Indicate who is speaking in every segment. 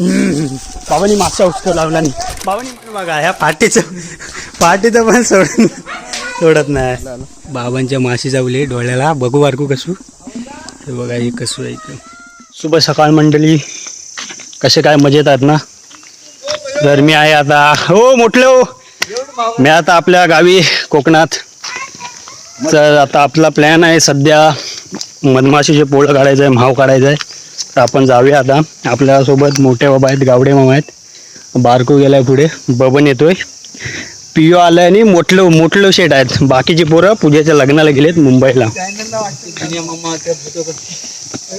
Speaker 1: बाबांनी मागचा उत्सव लावला नाही. बाबांनी पण बघा ह्या पाटीचं पाटीचं पण सोड सोडत नाही. बाबांच्या माशी जावली डोळ्याला. बघू बारकू कसू. हे बघा हे कसू आहे इथं. शुभ सकाळ मंडळी. कसे काय मजेत आहेत ना? तर मी आहे आता हो मोठले हो. मी आता आपल्या गावी कोकणात. तर आता आपला प्लॅन आहे सध्या मधमाशीचे पोळं काढायचं आहे माव काढायचं आहे तर आपण जाऊया आता. आपल्यासोबत मोठे बाबा आहेत गावडे मामा आहेत. बारकू गेलाय पुढे. बबन येतोय. पिओ आलाय आणि मोठलं मोठलं शेट आहेत. बाकीची पोरं पूजेच्या लग्नाला गेलेत मुंबईला.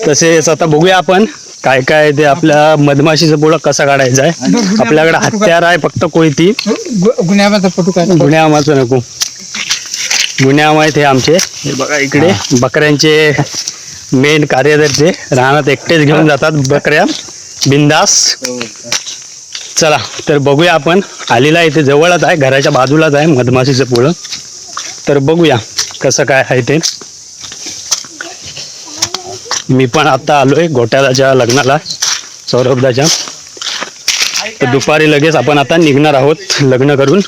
Speaker 1: तसेच आता बघूया आपण काय काय ते आपल्या मधमाशीचं पोळं कसा काढायचा आहे. आपल्याकडे हत्यार आहे फक्त कोयती
Speaker 2: ती फोटो काय
Speaker 1: नको. गुन्हे आहेत हे आमचे. हे बघा इकडे बकऱ्यांचे मेन कार्यदर्ते रानात एकटेच घेऊन जातात बकऱ्या. बिंदास चला तर बघूया आपण. आलेला इथे जवळच आहे घराच्या बाजूलाच आहे मधमाशीचं पुळं. तर बघूया कसं काय आहे ते. मी पण आता आलोय गोट्याच्या लग्नाला सौरभदाच्या. तर दुपारी लगेच आपण आता निघणार आहोत लग्न करून.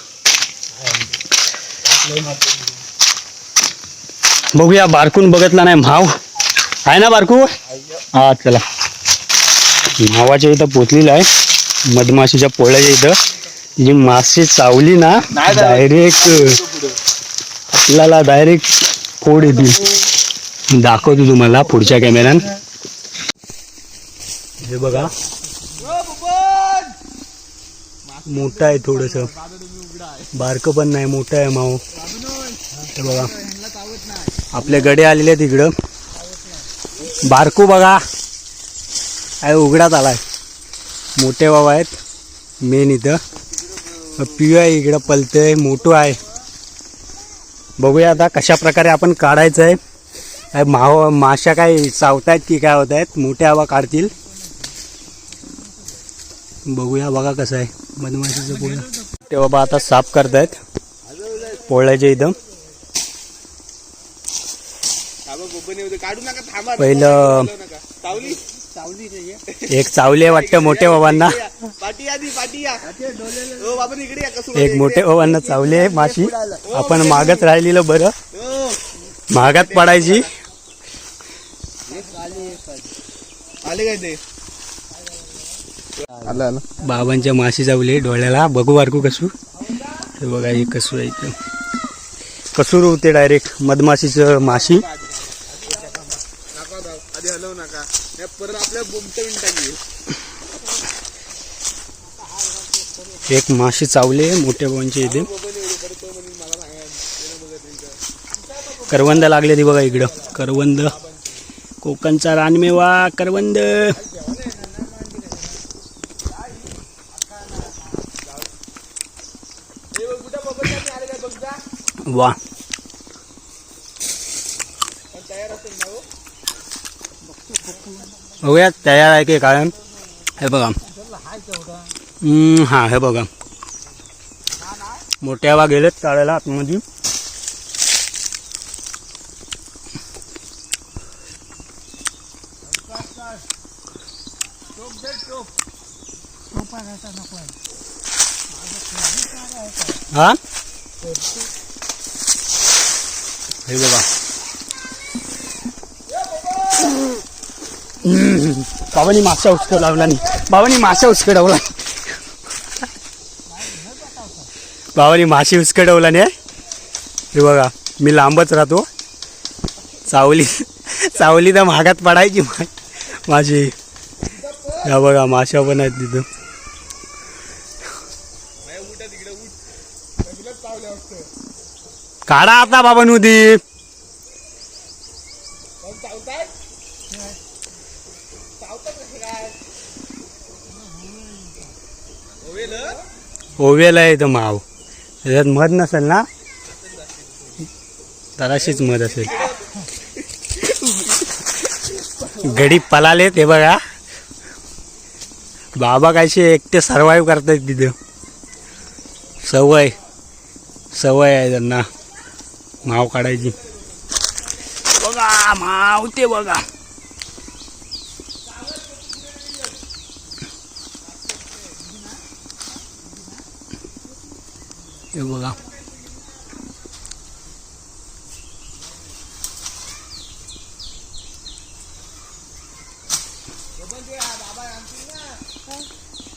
Speaker 1: बघूया बारकून बघितला नाही भाव आहे ना बारकू? हा चला. भावाच्या इथं पोचलेलं आहे. मधमाशीच्या पोळ्याच्या इथं. जी माशी चावली ना डायरेक्ट आपल्याला डायरेक्ट फोड येतील. दाखवतो तुम्हाला पुढच्या कॅमेऱ्यान हे बघा. मोठं आहे थोडस. बारकं पण नाही मोठं आहे माऊ हे बघा. आपले गडे आलेले आहेत इकडं. बारकू बघा. आहे उघड्यात आहे मोठे बाबा आहेत. मेन इथं. पिऊ आहे इकडं पलतं आहे मोठं आहे. बघूया आता कशा प्रकारे आपण काढायचं आहे माव माशा काय चावतायत की काय होत आहेत मोठ्या हवा काढतील. बघूया बघा कसं आहे. मधमाशीचं पोळं ते बाबा आता साफ करतायत. पोळ्याच्या इथं पहिलं एक चावले वाटतं मोठ्या बाबांना. एक मोठे बाबांना चावले माशी. आपण मागच राहिलेलं बरं. महागात पडायची.
Speaker 2: आले काय ते? आलं आलं.
Speaker 1: बाबांच्या माशी चावले डोळ्याला. बघू बारकू कसू. बघा हे कसू आहे कसूर होते डायरेक्ट मधमाशीचं माशी
Speaker 2: नका जाऊ आधी हलवू नका नाही परत आपल्या बुमट मिनिटा
Speaker 1: एक माशी चावले मोठ्या बाबांच्या इथे. करवंद लागले ती बघा इकडं. करवंद. कोकणचा रानमेवा करवंद. वा. बघूया तयार आहे की काय हे बघा हम्म, हा हे बघा मोठ्या वा गेलेत काढायला आतमध्ये हा हे बघा हम्म, बाबांनी मासा उचकं लावला नाही. बाबांनी मासा उचकडवला बाबांनी माशी उचकडवला नाही हे? बघा मी लांबच राहतो. चावली चावली तर महागात पडायची माझी. या बघा माशा पण आहेत तिथं. काढा आता बाबा नदी ओवेला आहे तो माव. त्याच्यात मध नसेल ना? तराशीच मध असेल. गडी पलाले ते बघा. बाबा कायचे एकटे सर्वाईव्ह करतात तिथं. सवय. सवय आहे त्यांना. माव काढायची. बघा माव ते बघा. हे बघा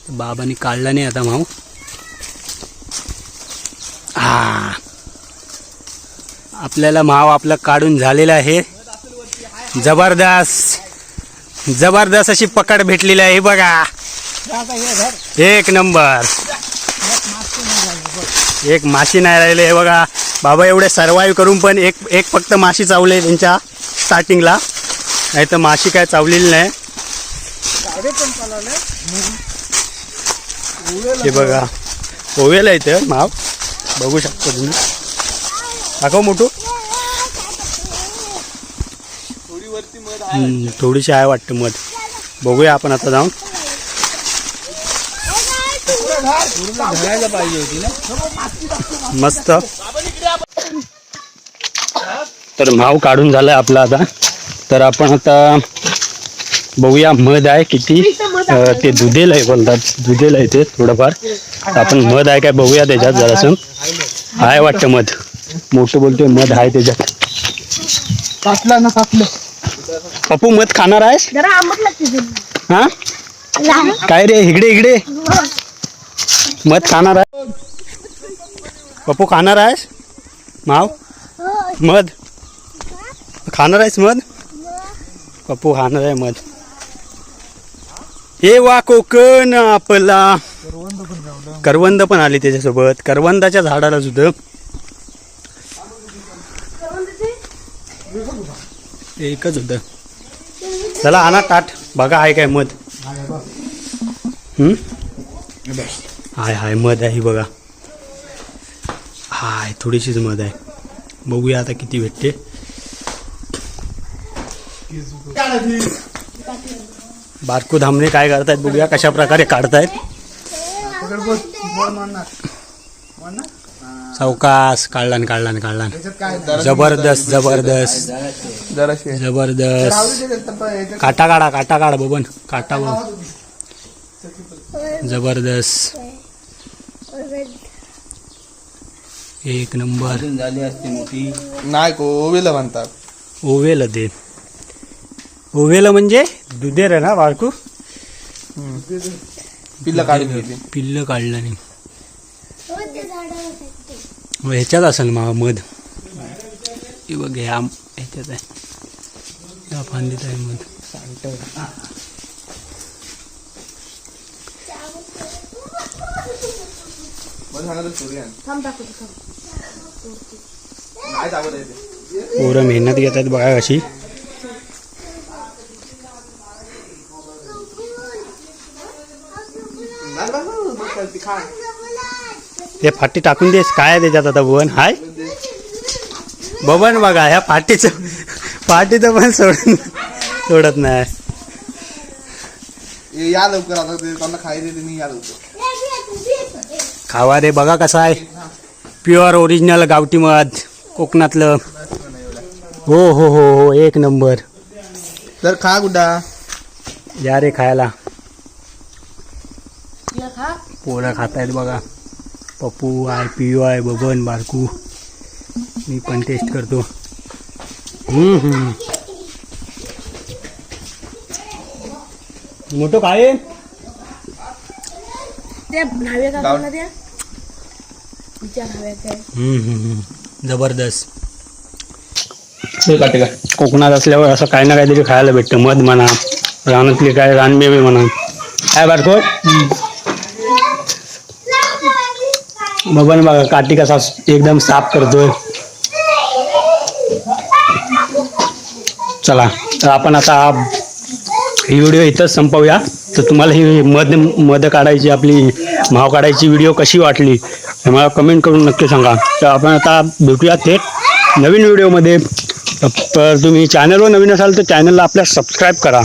Speaker 1: बाबांनी काढला नाही आता माऊ हा आपल्याला माव आपलं काढून झालेलं आहे. जबरदस्त. जबरदस्त अशी पकड भेटलेली आहे हे बघा. एक नंबर. एक माशी नाही राहिले. हे बघा बाबा एवढे सर्वाईव्ह करून पण एक एक फक्त माशी चावले त्यांच्या स्टार्टिंगला नाही तर माशी काय चावलेली नाही. हे बघा ओवेल आहे इथं माव बघू शकता तुम्ही. दाखव मोठू. थोडीशी आहे वाटतं मध. बघूया आपण आता जाऊन.
Speaker 2: धरायला पाहिजे होती ना.
Speaker 1: मस्त. तर माव काढून झालाय आपला आता. तर आपण आता बघूया मध आहे किती. ते दुधेल आहे बोलतात. दुधेल आहे ते थोडंफार. तर आपण मध आहे काय बघूया त्याच्यात जरासं. आहे वाटतं मध. मोठं बोलतोय मध आहे त्याच्यात.
Speaker 2: कापला ना कापलं.
Speaker 1: पप्पू मध खाणार आहेस. हा. काय रे इकडे इकडे. मध खाणार आहे? पप्पू खाणार आहेस? माव? मध? खाणार आहेस मध? पप्पू खाणार आहे मध. हे वा कोकण आपला. करवंद पण आली त्याच्यासोबत. करवंदाच्या झाडाला सुद्धा. एकच होतं. चला आणा ताट. बघा आहे काय मध. हम्म? हाय हाय मध आहे बघा. हाय थोडीशीच मध आहे. बघूया आता किती भेटते. बारकू धामणे काय करतायत बघूया कशा प्रकारे काढतायत. सावकास काढलान काढलान काढलान. जबरदस्त जबरदस्त. जबरदस्त. काटा काढा काटा काढा बबन. काटा बघ. जबरदस्त. एक नंबर.
Speaker 2: नाही कोविला म्हणतात.
Speaker 1: ओवेल ते ओवेल म्हणजे दुधेर आहे ना बाळकू?
Speaker 2: पिल्ला काढून घेतली.
Speaker 1: पिल्ल काढलं नाही. ह्याच्यात असेल मा मध. हे बघ ह्या ह्याच्यात आहे. फांदीत आहे मध.
Speaker 2: मला सांगा सूर्यान
Speaker 3: थांब दाखवतो, थांब.
Speaker 2: नाही दाखवत आहे ते.
Speaker 1: पोरं मेहनत घेत आहेत बघा
Speaker 2: खा.
Speaker 1: हे फाटी टाकून देस काय त्याच्यात आता बबन हाय बबन बघा ह्या फाटीचं फाटीचं पण सोडून सोडत नाही
Speaker 2: या लवकर आता त्यांना खायला देते मी या लवकर
Speaker 1: खावा रे बघा कसा आहे. प्युअर ओरिजिनल गावठी मध कोकणातलं. हो हो हो हो एक नंबर.
Speaker 2: तर खा गुड्डा.
Speaker 1: या रे खायला.
Speaker 3: या खा.
Speaker 1: पोरं खातायत बघा. पप्पू आहे पियू आहे बबन बारकू. मी पण टेस्ट करतो. हम्म, हम्म. मोठं काय
Speaker 3: त्या न्हाव्या.
Speaker 1: जबरदस्त. कोकणात असल्यावर असं काही ना काहीतरी खायला भेटतं मध म्हणा रानातली काय रानमेवे म्हणा. काय बारको बबन बघा काठी कसा एकदम साफ करतोय. चला तर आपण आता हा ही व्हिडिओ इथंच संपवूया. तर तुम्हाला ही मध मध काढायची आपली भाव काढायची व्हिडिओ कशी वाटली हे मला कमेंट करून नक्की सांगा. तर आपण आता भेटूया थेट नवीन व्हिडिओमध्ये तर तुम्ही चॅनलवर नवीन असाल तर चॅनलला आपल्या सबस्क्राईब करा.